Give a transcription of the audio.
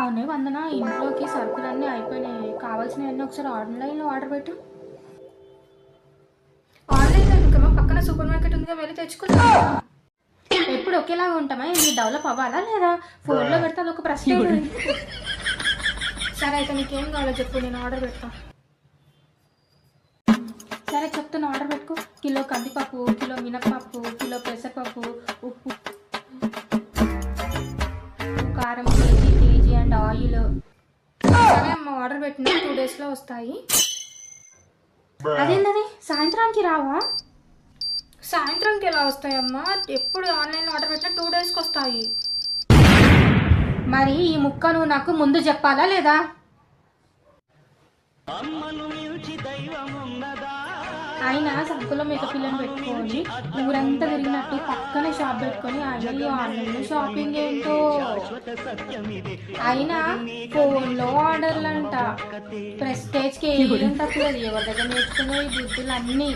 అవునే వందన ఇంట్లోకి సరుకులన్నీ అయిపోయినాయి. కావాల్సినవన్నీ ఒకసారి ఆన్లైన్లో ఆర్డర్ పెట్టు. ఆన్లైన్లో ఎందుకమ్మా? పక్కన సూపర్ మార్కెట్ ఉందిగా వెళ్ళి తెచ్చుకుంటా ఎప్పుడు ఒకేలాగా ఉంటామా? ఇది డెవలప్ అవ్వాలా లేదా? ఫోన్లో పెడితే అది ఒక ప్రశ్న. సరే అయితే నీకేం కావాలో చెప్పు నేను ఆర్డర్ పెడతా. సరే చెప్తున్నా ఆర్డర్ పెట్టుకో. కిలో కందిపప్పు కిలో మినప్పప్పు కిలో పెసరపప్పు ఉప్పు. ఆయిల్. సరే అమ్మ ఆర్డర్ పెట్టిన టూ డేస్లో వస్తాయి. అదేంటది? సాయంత్రానికి రావా? సాయంత్రంకి ఎలా వస్తాయమ్మా ఎప్పుడు ఆన్లైన్ ఆర్డర్ పెట్టినా టూ డేస్కి వస్తాయి. మరి ఈ ముక్క నువ్వు నాకు ముందు చెప్పాలా లేదా? అయినా సంకులో మేక పిల్లని పెట్టుకొని ఊరంతా తిరిగినట్టు పక్కన షాప్ పెట్టుకొని ఆయన ఆన్లైన్ షాపింగ్ ఏంటో? అయినా ఫోన్లో ఆర్డర్లు అంట ప్రెస్టేజ్కి ఏం తక్కువ ఎవరి దగ్గర నేర్చుకునే ఈ బుద్ధులు అన్నీ